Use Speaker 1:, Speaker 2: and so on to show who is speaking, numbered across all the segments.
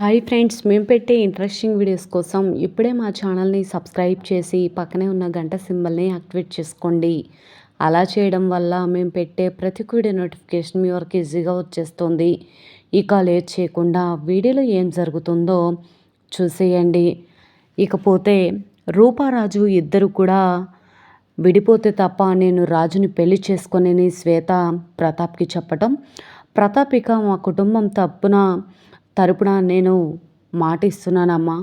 Speaker 1: Hi friends మేము పెట్టే interesting videos కోసం ఇప్పుడే మా ఛానల్ని సబ్స్క్రైబ్ చేసి పక్కనే ఉన్న గంట సింబల్ని యాక్టివేట్ చేసుకోండి. అలా చేయడం వల్ల మేము పెట్టే ప్రతి వీడియో నోటిఫికేషన్ మీ వరకు ఈజీగా వచ్చేస్తుంది. ఇక లేట్ చేయకుండా వీడియోలో ఏం జరుగుతుందో చూసేయండి. ఇకపోతే రూపారాజు ఇద్దరు కూడా విడిపోతే తప్ప నేను రాజుని పెళ్ళి చేసుకొనేని శ్వేత ప్రతాప్కి చెప్పటం ప్రతాప్ ఇక మా కుటుంబం తప్పున తరపున నేను మాట ఇస్తున్నానమ్మా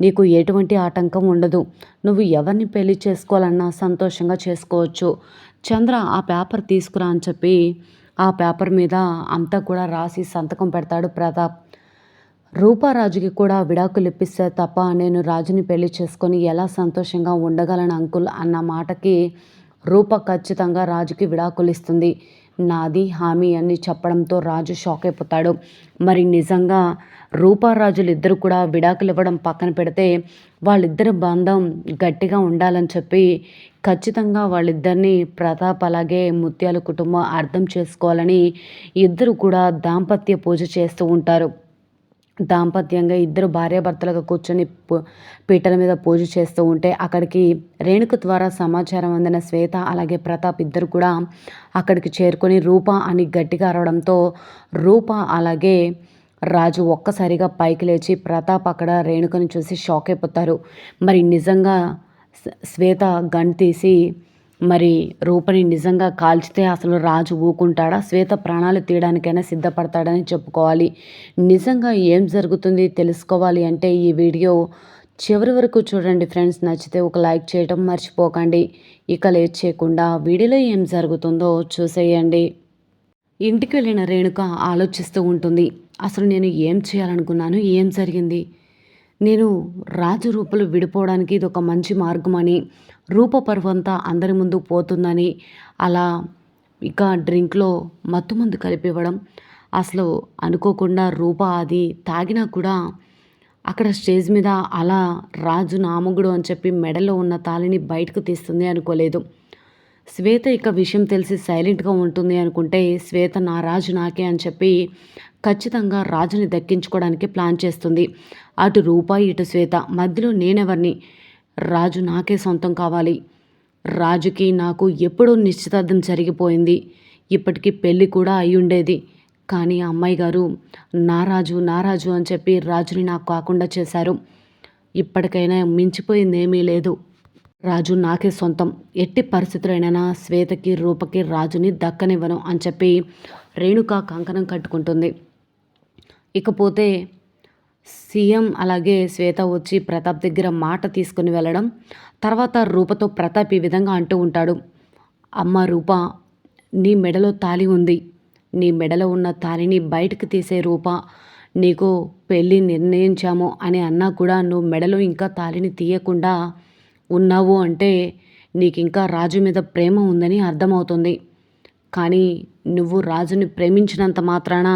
Speaker 1: నీకు ఎటువంటి ఆటంకం ఉండదు. నువ్వు ఎవరిని పెళ్ళి చేసుకోవాలన్నా సంతోషంగా చేసుకోవచ్చు. చంద్ర ఆ పేపర్ తీసుకురా అని చెప్పి ఆ పేపర్ మీద అంతా కూడా రాసి సంతకం పెడతాడు ప్రతాప్. రూపారాజుకి కూడా విడాకులు ఇప్పిస్తే తప్ప నేను రాజుని పెళ్ళి చేసుకొని ఎలా సంతోషంగా ఉండగలను అంకుల్ అన్న మాటకి రూప ఖచ్చితంగా రాజుకి విడాకులు ఇస్తుంది. నాది హామీ అని చెప్పడంతో రాజు షాక్ అయిపోతాడు. మరి నిజంగా రూపారాజులు ఇద్దరు కూడా విడాకులు ఇవ్వడం పక్కన పెడితే వాళ్ళిద్దరి బంధం గట్టిగా ఉండాలని చెప్పి ఖచ్చితంగా వాళ్ళిద్దరిని ప్రతాప్ అలాగే ముత్యాల కుటుంబం అర్థం చేసుకోవాలని ఇద్దరు కూడా దాంపత్య పూజ చేస్తూ ఉంటారు. దాంపత్యంగా ఇద్దరు భార్యాభర్తలుగా కూర్చొని పీటల మీద పూజ చేస్తూ ఉంటే అక్కడికి రేణుక ద్వారా సమాచారం అందిన శ్వేత అలాగే ప్రతాప్ ఇద్దరు కూడా అక్కడికి చేరుకొని రూప అని గట్టిగా అరవడంతో రూప అలాగే రాజు ఒక్కసారిగా పైకి లేచి ప్రతాప్ అక్కడ రేణుకని చూసి షాక్ అయిపోతారు. మరి నిజంగా శ్వేత గన్ తీసి మరి రూపని నిజంగా కాల్చితే అసలు రాజు ఊకుంటాడా? శ్వేత ప్రాణాలు తీయడానికైనా సిద్ధపడతాడని చెప్పుకోవాలి. నిజంగా ఏం జరుగుతుంది తెలుసుకోవాలి అంటే ఈ వీడియో చివరి వరకు చూడండి ఫ్రెండ్స్. నచ్చితే ఒక లైక్ చేయటం మర్చిపోకండి. ఇక లేట్ చేయకుండా వీడియోలో ఏం జరుగుతుందో చూసేయండి. ఇంటికి వెళ్ళిన రేణుక ఆలోచిస్తూ ఉంటుంది అసలు నేను ఏం చేయాలనుకున్నాను? ఏం జరిగింది? నేను రాజు రూపలు విడిపోవడానికి ఇది ఒక మంచి మార్గమని రూపపర్వంతా అందరి ముందు పోతుందని అలా ఇక డ్రింక్లో మత్తు మందు కలిపివ్వడం. అసలు అనుకోకుండా రూప అది తాగినా కూడా అక్కడ స్టేజ్ మీద అలా రాజు నామగుడు అని చెప్పి మెడలో ఉన్న తాళిని బయటకు తీస్తుంది అనుకోలేదు. శ్వేత ఇక విషయం తెలిసి సైలెంట్గా ఉంటుంది అనుకుంటే శ్వేత నా రాజు నాకే అని చెప్పి ఖచ్చితంగా రాజుని దక్కించుకోవడానికి ప్లాన్ చేస్తుంది. అటు రూపాయి ఇటు శ్వేత. మధ్యలో నేనెవరిని? రాజు నాకే సొంతం కావాలి. రాజుకి నాకు ఎప్పుడూ నిశ్చితార్థం జరిగిపోయింది. ఇప్పటికీ పెళ్ళి కూడా అయి ఉండేది కానీ అమ్మాయి గారు నారాజు నారాజు అని చెప్పి రాజుని నాకు కాకుండా చేశారు. ఇప్పటికైనా మించిపోయింది ఏమీ లేదు. రాజు నాకే సొంతం. ఎట్టి పరిస్థితులైనా శ్వేతకి రూపకి రాజుని దక్కనివ్వను అని చెప్పి రేణుక కంకణం కట్టుకుంటుంది. ఇకపోతే సీఎం అలాగే శ్వేత వచ్చి ప్రతాప్ దగ్గర మాట తీసుకుని వెళ్ళడం తర్వాత రూపతో ప్రతాప్ ఈ విధంగా అంటూ ఉంటాడు. అమ్మ రూప నీ మెడలో తాలి ఉంది. నీ మెడలో ఉన్న తాలిని బయటకు తీసే రూప నీకు పెళ్ళి నిర్ణయించాము అని అన్నా కూడా నువ్వు మెడలో ఇంకా తాలిని తీయకుండా ఉన్నావు అంటే నీకు ఇంకా రాజు మీద ప్రేమ ఉందని అర్థమవుతుంది. కానీ నువ్వు రాజుని ప్రేమించినంత మాత్రాన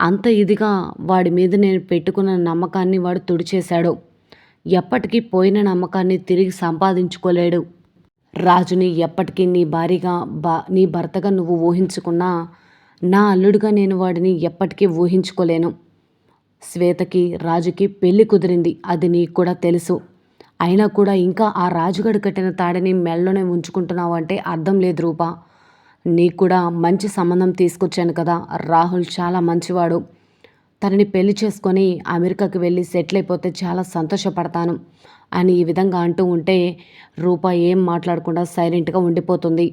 Speaker 1: అంత ఇదిగా వాడి మీద నేను పెట్టుకున్న నమ్మకాన్ని వాడు తుడిచేశాడు. ఎప్పటికీ పోయిన నమ్మకాన్ని తిరిగి సంపాదించుకోలేడు. రాజుని ఎప్పటికీ నీ భారీగా బా నీ భర్తగా నువ్వు ఊహించుకున్నా నా అల్లుడుగా నేను వాడిని ఎప్పటికీ ఊహించుకోలేను. శ్వేతకి రాజుకి పెళ్ళి కుదిరింది అది నీకు కూడా తెలుసు. అయినా కూడా ఇంకా ఆ రాజుగడు కట్టిన తాడిని మెళ్ళలోనే ఉంచుకుంటున్నావు అంటే అర్థం లేదు రూపా. నీకు కూడా మంచి సంబంధం తీసుకొచ్చాను కదా. రాహుల్ చాలా మంచివాడు. తనని పెళ్ళి చేసుకొని అమెరికాకి వెళ్ళి సెటిల్ అయిపోతే చాలా సంతోషపడతాను అని ఈ విధంగా అంటూ ఉంటే రూప ఏం మాట్లాడకుండా సైలెంట్గా ఉండిపోతుంది.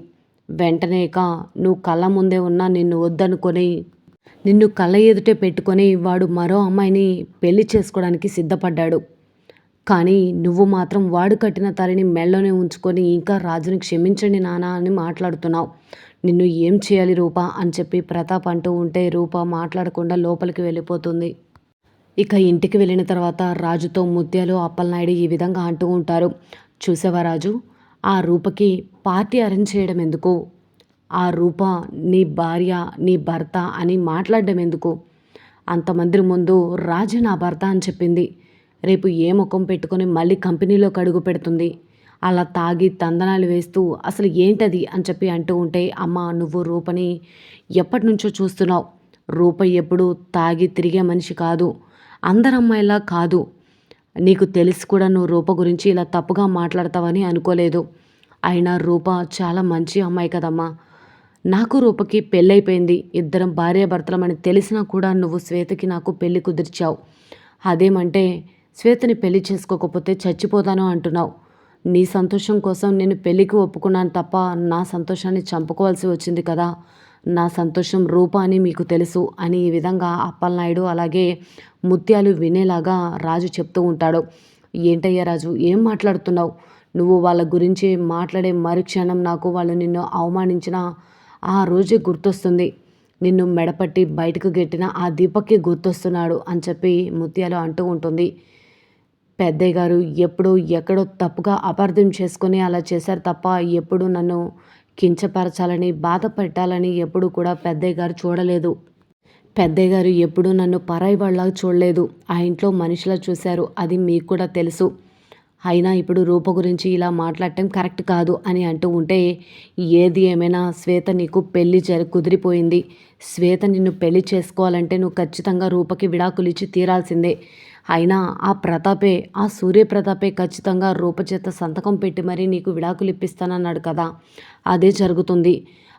Speaker 1: వెంటనే ఇక నువ్వు కళ్ళ ముందే ఉన్నా నిన్ను వద్దనుకొని నిన్ను కళ్ళ ఎదుటే పెట్టుకొని వాడు మరో అమ్మాయిని పెళ్ళి చేసుకోవడానికి సిద్ధపడ్డాడు. కానీ నువ్వు మాత్రం వాడు కట్టిన తలని మెళ్ళలోనే ఉంచుకొని ఇంకా రాజుని క్షమించండి నానా అని మాట్లాడుతున్నావు. నిన్ను ఏం చేయాలి రూపా అని చెప్పి ప్రతాప్ అంటూ ఉంటే రూప మాట్లాడకుండా లోపలికి వెళ్ళిపోతుంది. ఇక ఇంటికి వెళ్ళిన తర్వాత రాజుతో ముత్యాలు అప్పలనాయుడు ఈ విధంగా అంటూ ఉంటారు. చూసావా రాజు ఆ రూపకి పార్టీ అరేంజ్ చేయడం ఎందుకు? ఆ రూప నీ భార్య నీ భర్త అని మాట్లాడడం ఎందుకు? అంతమంది ముందు రాజు నా భర్త అని చెప్పింది. రేపు ఏ ముఖం పెట్టుకొని మళ్ళీ కంపెనీలో కడుగు పెడుతుంది. అలా తాగి తందనాలు వేస్తూ అసలు ఏంటది అని చెప్పి అంటూ ఉంటే అమ్మ నువ్వు రూపని ఎప్పటి నుంచో చూస్తున్నావు. రూప ఎప్పుడు తాగి తిరిగే మనిషి కాదు. అందరమ్మాయిలా కాదు. నీకు తెలిసి కూడా నువ్వు రూప గురించి ఇలా తప్పుగా మాట్లాడతావని అనుకోలేదు. అయినా రూప చాలా మంచి అమ్మాయి కదమ్మా. నాకు రూపకి పెళ్ళైపోయింది. ఇద్దరం భార్యాభర్తలమని తెలిసినా కూడా నువ్వు శ్వేతకి నాకు పెళ్ళి కుదిర్చావు. అదేమంటే శ్వేతని పెళ్ళి చేసుకోకపోతే చచ్చిపోతాను అంటున్నావు. నీ సంతోషం కోసం నేను పెళ్ళికి ఒప్పుకున్నాను తప్ప నా సంతోషాన్ని చంపుకోవాల్సి వచ్చింది కదా. నా సంతోషం రూప అని మీకు తెలుసు అని ఈ విధంగా అప్పలనాయుడు అలాగే ముత్యాలు వినేలాగా రాజు చెప్తూ ఉంటాడు. ఏంటయ్యా రాజు ఏం మాట్లాడుతున్నావు? నువ్వు వాళ్ళ గురించి మాట్లాడే మరుక్షణం నాకు వాళ్ళు నిన్ను అవమానించిన ఆ రోజే గుర్తొస్తుంది. నిన్ను మెడపట్టి బయటకు గెట్టిన ఆ దీపక్కి గుర్తొస్తున్నాడు అని చెప్పి ముత్యాలు అంటూ ఉంటుంది. పెద్దయ్య గారు ఎప్పుడో ఎక్కడో తప్పుగా అపార్థం చేసుకొని అలా చేశారు తప్ప ఎప్పుడు నన్ను కించపరచాలని బాధ పెట్టాలని ఎప్పుడు కూడా పెద్దయ్య గారు చూడలేదు. పెద్దయ్య గారు ఎప్పుడూ నన్ను పరాయి వాళ్ళగా చూడలేదు. ఆ ఇంట్లో మనిషిలా చూశారు. అది మీకు కూడా తెలుసు. అయినా ఇప్పుడు రూప గురించి ఇలా మాట్లాడటం కరెక్ట్ కాదు అని అంటూ ఉంటే ఏది ఏమైనా శ్వేత నీకు పెళ్ళి జరి కుదిరిపోయింది. శ్వేత నిన్ను పెళ్ళి చేసుకోవాలంటే నువ్వు ఖచ్చితంగా రూపకి విడాకులు ఇచ్చి తీరాల్సిందే. అయినా ఆ ప్రతాపే ఆ సూర్యప్రతాపే ఖచ్చితంగా రూపచేత సంతకం పెట్టి మరీ నీకు విడాకులు ఇప్పిస్తానన్నాడు కదా. అదే జరుగుతుంది.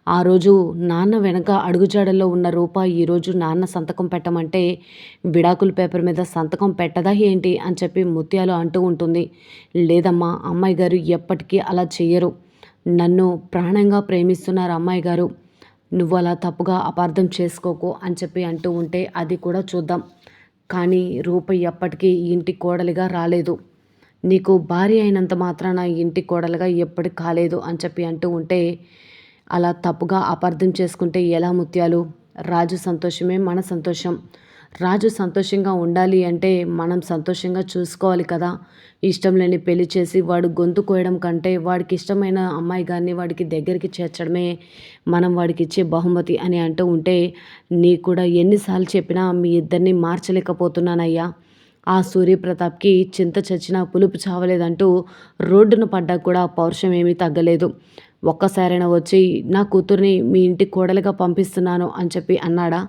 Speaker 1: ఆ రోజు నాన్న వెనక అడుగుజాడల్లో ఉన్న రూప ఈరోజు నాన్న సంతకం పెట్టమంటే విడాకుల పేపర్ మీద సంతకం పెట్టదా ఏంటి అని చెప్పి ముత్యాలు అంటూ ఉంటుంది. లేదమ్మా అమ్మాయి గారు ఎప్పటికీ అలా చెయ్యరు. నన్ను ప్రాణంగా ప్రేమిస్తున్నారు అమ్మాయి గారు. నువ్వు అలా తప్పుగా అపార్థం చేసుకోకు అని చెప్పి అంటూ ఉంటే అది కూడా చూద్దాం. కానీ రూపయ్య ఎప్పటికీ ఈ ఇంటి కోడలిగా రాలేదు. నీకు భార్య అయినంత మాత్రాన ఈ ఇంటి కోడలుగా ఎప్పటికి కాలేదు అని చెప్పి అంటూ ఉంటే అలా తప్పుగా అపార్థం చేసుకుంటే ఎలా ముత్యాలు? రాజు సంతోషమే మన సంతోషం. రాజు సంతోషంగా ఉండాలి అంటే మనం సంతోషంగా చూసుకోవాలి కదా. ఇష్టం లేని పెళ్ళి చేసి వాడు గొంతు కోయడం కంటే వాడికి ఇష్టమైన అమ్మాయి కానీ వాడికి దగ్గరికి చేర్చడమే మనం వాడికి ఇచ్చే బహుమతి అని అంటూ ఉంటే నీ కూడా ఎన్నిసార్లు చెప్పినా మీ ఇద్దరిని మార్చలేకపోతున్నానయ్యా. ఆ సూర్యప్రతాప్కి చింత చచ్చినా పులుపు చావలేదంటూ రోడ్డున పడ్డా కూడా పౌరుషం ఏమీ తగ్గలేదు. ఒక్కసారైనా వచ్చి నా కూతుర్ని మీ ఇంటి కోడలుగా పంపిస్తున్నాను అని చెప్పి అన్నాడా.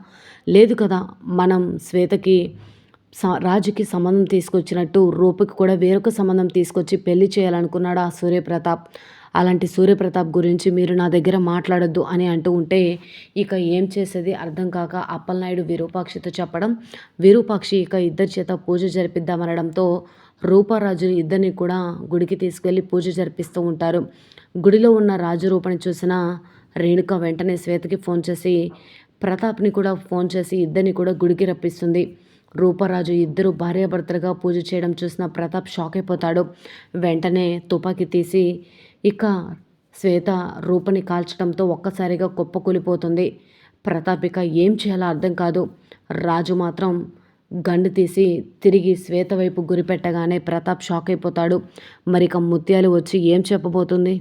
Speaker 1: లేదు కదా మనం శ్వేతకి రాజుకి సంబంధం తీసుకొచ్చినట్టు రూపకి కూడా వేరొక సంబంధం తీసుకొచ్చి పెళ్ళి చేయాలనుకున్నాడు ఆ సూర్యప్రతాప్? అలాంటి సూర్యప్రతాప్ గురించి మీరు నా దగ్గర మాట్లాడొద్దు అని అంటూ ఉంటే ఇక ఏం చేసేది అర్థం కాక అప్పలనాయుడు విరూపాక్షితో చెప్పడం విరూపాక్షి ఇక ఇద్దరి చేత పూజ జరిపిద్దామనడంతో రూపారాజుని ఇద్దరిని కూడా గుడికి తీసుకెళ్ళి పూజ జరిపిస్తూ ఉంటారు. గుడిలో ఉన్న రాజు రూపని చూసిన రేణుక వెంటనే శ్వేతకి ఫోన్ చేసి ప్రతాప్ని కూడా ఫోన్ చేసి ఇద్దరిని కూడా గుడికి రప్పిస్తుంది. రూపరాజు ఇద్దరు భార్యాభర్తలుగా పూజ చేయడం చూసిన ప్రతాప్ షాక్ అయిపోతాడు. వెంటనే తుపాకీ తీసి ఇక శ్వేత రూపని కాల్చడంతో ఒక్కసారిగా కుప్పకూలిపోతుంది ప్రతాప్ ఇక ఏం చేయాలో అర్థం కాదు. రాజు మాత్రం గండు తీసి తిరిగి శ్వేత వైపు గురిపెట్టగానే ప్రతాప్ షాక్ అయిపోతాడు. మరిక ముత్యాలు వచ్చి ఏం చెప్పబోతుంది?